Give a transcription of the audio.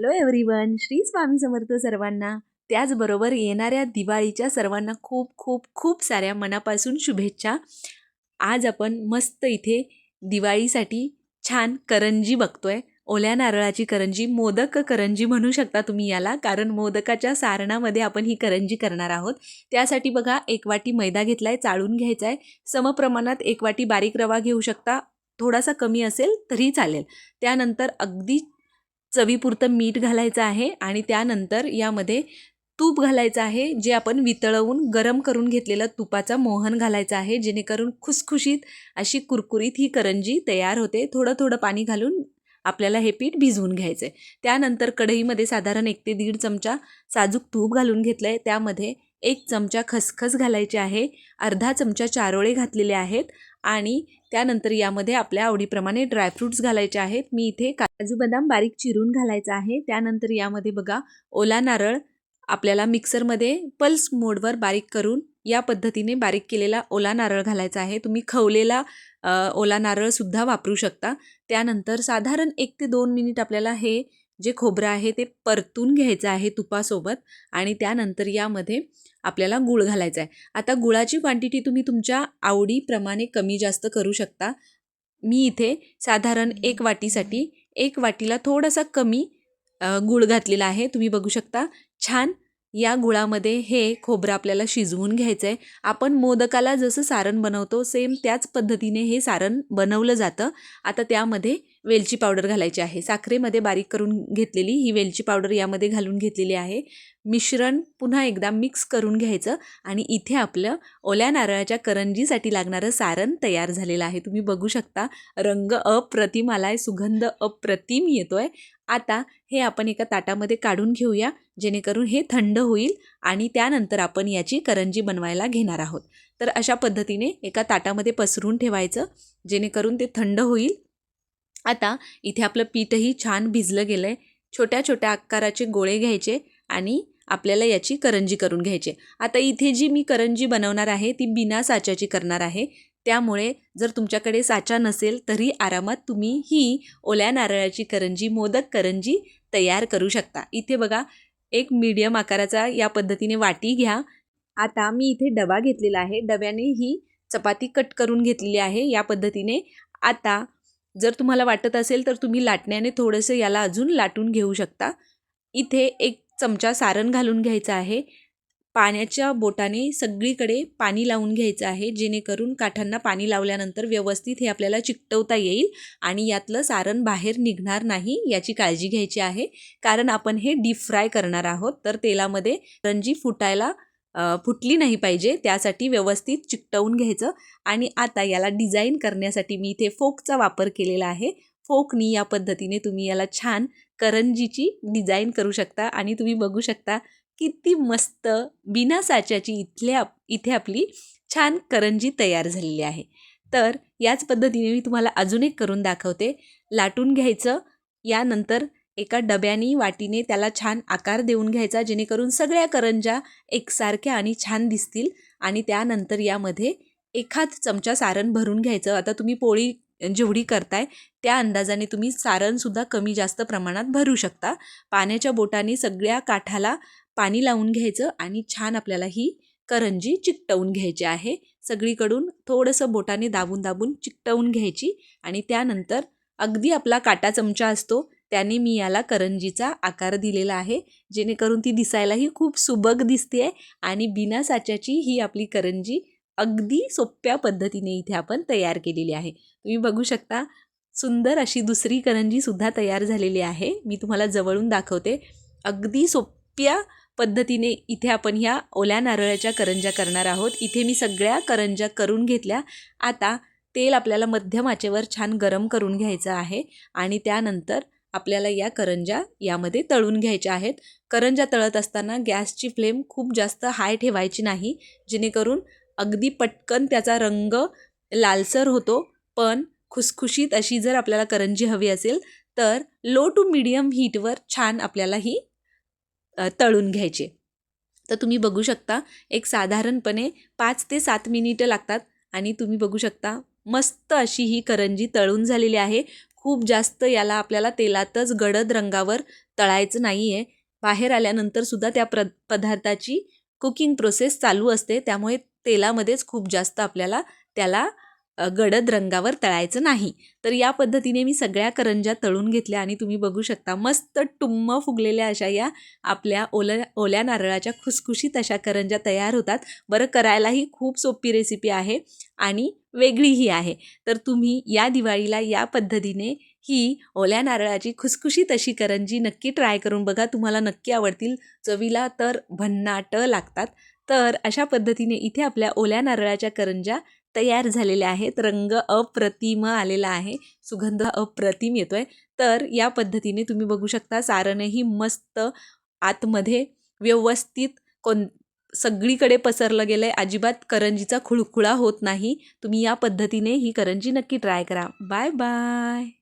Hello everyone Shri Swami Samarth सर्वांना. त्याचबरोबर येणाऱ्या दिवाळीच्या सर्वांना खूप खूप खूप साऱ्या मनापासून शुभेच्छा. आज आपण मस्त इथे दिवाळीसाठी छान करंजी बघतोय. ओल्या नारळाची करंजी मोदक करंजी म्हणू शकता तुम्ही याला कारण मोदकाच्या सारणामध्ये आपण ही करंजी करणार आहोत. त्यासाठी बघा एक वाटी मैदा घेतला आहे चाळून घ्यायचा आहे समप्रमाणात एक वाटी बारीक रवा घेऊ शकता. थोडासा कमी असेल तरी चालेल. त्यानंतर अगदी चवीपुरतं मीठ घालायचं आहे आणि त्यानंतर यामध्ये तूप घालायचं आहे जे आपण वितळवून गरम करून घेतलेलं तुपाचा मोहन घालायचा आहे जेणेकरून खुसखुशीत अशी कुरकुरीत ही करंजी तयार होते. थोडं थोडं पाणी घालून आपल्याला हे पीठ भिजवून घ्यायचं आहे त्यानंतर कढईमध्ये साधारण एक ते दीड चमचा साजूक तूप घालून घेतलं आहे त्यामध्ये एक चमचा खसखस घालायची आहे अर्धा चमचा चारोळे घातलेले आहेत आणि त्यानंतर यामध्ये आपल्या आवडीप्रमाणे ड्रायफ्रूट्स घालायचे आहेत. मी इथे काजू बदाम बारीक चिरून घालायचा आहे. त्यानंतर यामध्ये बघा ओला नारळ आपल्याला मिक्सरमध्ये पल्स मोडवर बारीक करून या पद्धतीने बारीक केलेला ओला नारळ घालायचा आहे. तुम्ही खवलेला ओला नारळसुद्धा वापरू शकता. त्यानंतर साधारण एक ते दोन मिनिट आपल्याला हे जे खोबरं आहे ते परतून घ्यायचं आहे तुपासोबत आणि त्यानंतर यामध्ये आपल्याला गूळ घालायचा आहे. आता गुळाची क्वांटिटी तुम्ही तुमच्या आवडीप्रमाणे कमी जास्त करू शकता. मी इथे साधारण एक वाटीसाठी एक वाटीला थोडासा कमी गूळ घातलेला आहे. तुम्ही बघू शकता. छान या गुळामध्ये हे खोबरं आपल्याला शिजवून घ्यायचं आहे आपण मोदकाला जसं सारण बनवतो सेम त्याच पद्धतीने हे सारण बनवलं जातं. आता त्यामध्ये वेलची पावडर घालायची आहे. साखरेमध्ये बारीक करून घेतलेली ही वेलची पावडर यामध्ये घालून घेतलेली आहे. मिश्रण पुन्हा एकदा मिक्स करून घ्यायचं आणि इथे आपलं ओल्या नारळाच्या करंजीसाठी लागणारं सारण तयार झालेलं आहे. तुम्ही बघू शकता रंग अप्रतिम आला आहे सुगंध अप्रतिम येतो आहे आता हे आपण एका ताटामध्ये काढून घेऊया जेणेकरून हे थंड होईल आणि त्यानंतर आपण याची करंजी बनवायला घेणार आहोत. तर अशा पद्धतीने एका ताटामध्ये पसरून ठेवायचं जेणेकरून ते थंड होईल. आता इथे आपलं पीठही छान भिजलं गेलं आहे छोट्या छोट्या आकाराचे गोळे घ्यायचे आणि आपल्याला याची करंजी करून घ्यायची. आता इथे जी मी करंजी बनवणार आहे ती बिना साच्याची करणार आहे. त्यामुळे जर तुमच्याकडे साचा नसेल तरी आरामात तुम्ही ही ओल्या नारळाची करंजी मोदक करंजी तयार करू शकता. इथे बघा एक मीडियम आकाराचा या पद्धतीने वाटी घ्या. आता मी इथे डबा घेतलेला आहे. डब्याने ही चपाती कट करून घेतलेली आहे या पद्धतीने. आता जर तुम्हाला वाटत असेल तर तुम्ही लाटण्याने थोडंसं याला अजून लाटून घेऊ शकता. इथे एक चमचा सारण घालून घ्यायचं आहे. पाण्याच्या बोटाने सगळीकडे पाणी लावून घ्यायचं आहे जेणेकरून काठांना पाणी लावल्यानंतर व्यवस्थित हे आपल्याला चिकटवता येईल आणि यातलं सारण बाहेर निघणार नाही याची काळजी घ्यायची आहे. कारण आपण हे डीप फ्राय करणार आहोत तर तेलामध्ये रंजी फुटायला फुटली नाही पाहिजे त्यासाठी व्यवस्थित चिकटवून घ्यायचं. आणि आता याला डिझाईन करण्यासाठी मी इथे फोकचा वापर केलेला आहे. फोकनी या पद्धतीने तुम्ही याला छान करंजीची डिझाईन करू शकता आणि तुम्ही बघू शकता किती मस्त बिना साच्याची इथल्या इथे आपली छान करंजी तयार झालेली आहे. तर याच पद्धतीने मी तुम्हाला अजून एक करून दाखवते. लाटून घ्यायचं. यानंतर एका डब्यानी वाटीने त्याला छान आकार देऊन घ्यायचा जेणेकरून सगळ्या करंजा एकसारख्या आणि छान दिसतील. आणि त्यानंतर यामध्ये एखाद चमचा सारण भरून घ्यायचं. आता तुम्ही पोळी जेवढी करताय त्या अंदाजाने तुम्ही सारणसुद्धा कमी जास्त प्रमाणात भरू शकता. पाण्याच्या बोटाने सगळ्या काठाला पाणी लावून घ्यायचं आणि छान आपल्याला ही करंजी चिकटवून घ्यायची आहे. सगळीकडून थोडंसं बोटाने दाबून दाबून चिकटवून घ्यायची आणि त्यानंतर अगदी आपला काटा चमचा असतो त्याने मी याला करंजीचा आकार दिलेला आहे. जेणेकरून ती दिसायलाही खूप सुबक दिसते आहे आणि बिना साच्याची ही आपली करंजी अगदी सोप्या पद्धतीने इथे आपण तयार केलेली आहे. तुम्ही बघू शकता सुंदर अशी दुसरी करंजीसुद्धा तयार झालेली आहे. मी तुम्हाला जवळून दाखवते. अगदी सोप्या पद्धतीने इथे आपण ह्या ओल्या नारळाच्या करंजा करणार आहोत. इथे मी सगळ्या करंजा करून घेतल्या. आता तेल आपल्याला मध्यम आचेवर छान गरम करून घ्यायचं आहे आणि त्यानंतर आपल्याला या करंजा यामध्ये तळून घ्यायच्या आहेत. करंजा तळत असताना गॅसची फ्लेम खूप जास्त हाय ठेवायची नाही. जेणेकरून अगदी पटकन त्याचा रंग लालसर होतो. पण खुसखुशीत अशी जर आपल्याला करंजी हवी असेल तर लो टू मीडियम हीटवर छान आपल्याला ही तळून घ्यायचे. तर तुम्ही बघू शकता एक साधारणपणे पाच ते सात मिनिटं लागतात आणि तुम्ही बघू शकता मस्त अशी ही करंजी तळून झालेली आहे. खूप जास्त याला आपल्याला तेलातच गडद रंगावर तळायचं नाही आहे बाहेर आल्यानंतरसुद्धा त्या प्र पदार्थाची कुकिंग प्रोसेस चालू असते. त्यामुळे तेलामध्येच खूप जास्त आपल्याला त्याला गडद रंगावर तळायचं नाही. तर या पद्धतीने मी सगळ्या करंज्या तळून घेतल्या आणि तुम्ही बघू शकता मस्त टुम्म फुगलेल्या अशा या आपल्या ओल्या ओल्या नारळाच्या खुसखुशीत अशा करंज्या तयार होतात. बरं करायलाही खूप सोपी रेसिपी आहे आणि वेगळीही आहे. तर तुम्ही या दिवाळीला या पद्धतीने ही ओल्या नारळाची खुसखुशीत अशी करंजी नक्की ट्राय करून बघा. तुम्हाला नक्की आवडतील. चवीला तर भन्नाट लागतात. तर अशा पद्धतीने इथे आपल्या ओल्या नारळाच्या करंज्या तयार झालेल्या आहेत. रंग अप्रतिम आलेला आहे. सुगंध अप्रतिम येतो आहे तर या पद्धतीने तुम्ही बघू शकता सारणही मस्त आतमध्ये व्यवस्थित कोण सगळीकडे पसरलं गेलं आहे अजिबात करंजीचा खुळखुळा होत नाही. तुम्ही या पद्धतीने ही करंजी नक्की ट्राय करा. Bye bye.